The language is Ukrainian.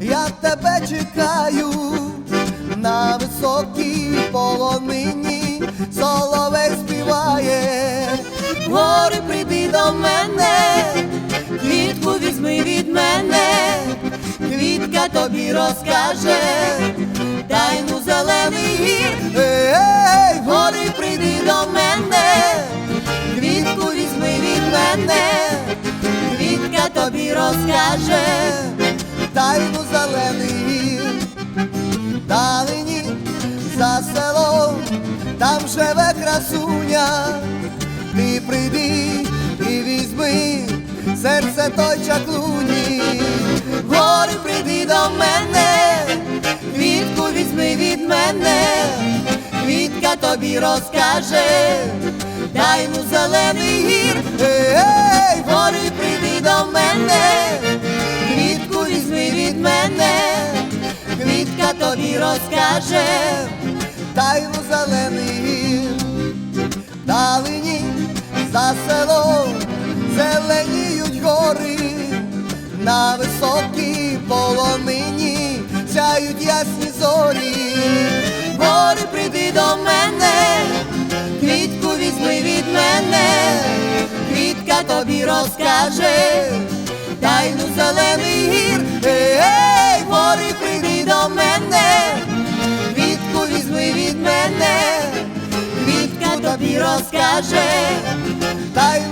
я тебе чекаю на високій полонині, соловей співає, Гори прийди до мене, квітку візьми від мене, квітка тобі розкаже, тайну зелений гір. ей, Гори прийди до мене, квітку візьми від мене, квітка тобі розкаже, тайну зелений гір, далині за селом, там живе красуня, ти прийди і візьми серце той чаклуні, гори прийди до мене, квітку візьми від мене, квітка тобі розкаже, тайну зелений гір. ей, Гори розкаже, тайну зелений далині за селом зеленіють гори, на високій полонині сяють ясні зорі. гори прийди до мене, квітку візьми від мене, квітка тобі розкаже, тайну зелений гір, тобі розкаже. тайну зелений гір.